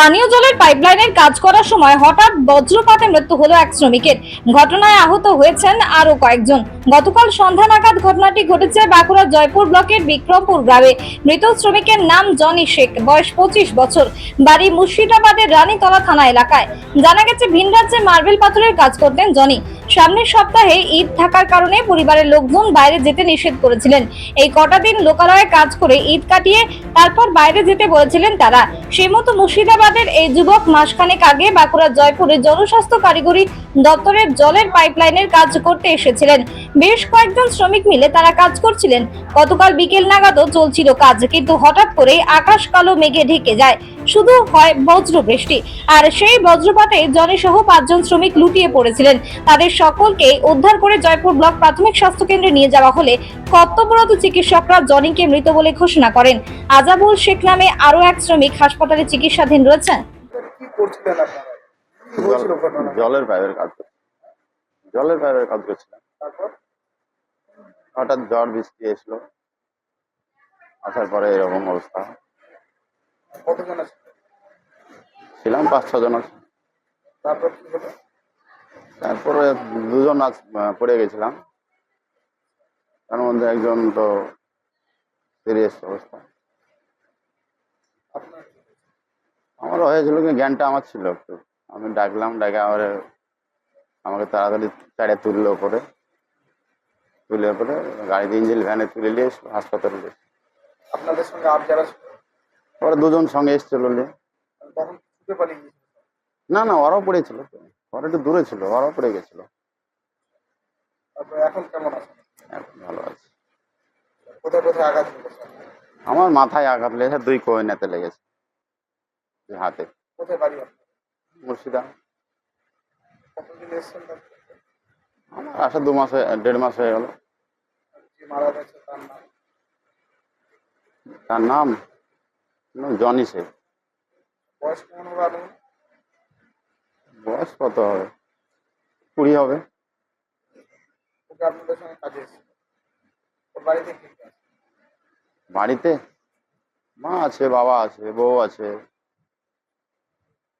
পানীয় জলের পাইপলাইনের কাজ করার সময় হঠাৎ বজ্রপাতে মৃত্যু হলো এক শ্রমিকের। ঘটনায় আহত হয়েছেন আরও কয়েকজন। গতকাল সন্ধ্যা নাগাদ ঘটনাটি ঘটেছে বাঁকুড়ার জয়পুর ব্লকের বিক্রমপুর গ্রামে। মৃত শ্রমিকের নাম জনি শেখ, বয়স পঁচিশ বছর। বাড়ি মুর্শিদাবাদের রানীতলা থানা এলাকায়। জানা গেছে ভিন রাজ্যে মার্বেল পাথরের কাজ করতেন জনি। সামনের সপ্তাহে ঈদ থাকার কারণে পরিবারের লোকজন বাইরে যেতে নিষেধ করেছিলেন। এই কটা দিন লোকালয়ে কাজ করে ঈদ কাটিয়ে তারপর বাইরে যেতে বলেছিলেন তারা। সেই মতো মুর্শিদাবাদের এই যুবক মাসখানেক আগে বাঁকুড়ার জয়পুরে জনস্বাস্থ্য কারিগরি দপ্তরের জলের পাইপলাইনের কাজ করতে এসেছিলেন। বেশ কয়েকজন শ্রমিক মিলে তারা কাজ করছিলেন। গতকাল বিকেল নাগাদও চলছিল কাজ, কিন্তু হঠাৎ করে আকাশ কালো মেঘে ঢেকে যায়। শুধু হয় বজ্র বৃষ্টি। আর সেই বজ্রপাতে জনি সহ পাঁচজন শ্রমিক লুটিয়ে পড়েছিলেন। তাদের সকলকে উদ্ধার করে জয়পুর ব্লক প্রাথমিক স্বাস্থ্য কেন্দ্রে নিয়ে যাওয়া হলে কর্তব্যরত চিকিৎসকরা জনিকে মৃত বলে ঘোষণা করেন। আজাবুল শেখ নামে আরও এক শ্রমিক হাসপাতালে চিকিৎসাধীন রয়েছেন। জলের পাইপের কাজ জলের পাইপের কাজ করছিলাম তারপর? হঠাৎ জ্বর বৃষ্টি এসলো। আসার পরে এরকম অবস্থা। ছিলাম পাঁচ ছজন তারপর দুজন আজ পড়ে গেছিলাম। তার মধ্যে একজন তো সিরিয়াস অবস্থা। আপনার আমার হয়েছিল কি জ্ঞানটা আমার ছিল একটু। আমি ডাকলাম ডাকে আমার আমাকে তাড়াতাড়ি চাড়ে তুললো ওপরে। তুলে পরে গাড়িতে ইঞ্জিন ভ্যানে তুলে নিয়ে হাসপাতালে আপনাদের সঙ্গে আর যারা পরে দুজন সঙ্গে এসছিল না না ওরাও পড়েছিল ওরা একটু দূরে ছিল ওরাও পড়ে গেছিল। এখন কেমন আছে? এখন ভালো আছে। কোথায় কোথায় আঘাত আমার মাথায় আঘাত লেগেছে দুই কোহিনাতে লেগেছে। হাতে। কোথায় বাড়ি মুর্শিদা? আমার আসা দু মাস দেড় মাস হয়ে গেল। তার নাম? জনি শেখ। বয়স কত হবে? কুড়ি হবে। বাড়িতে মা আছে বাবা আছে বউ আছে।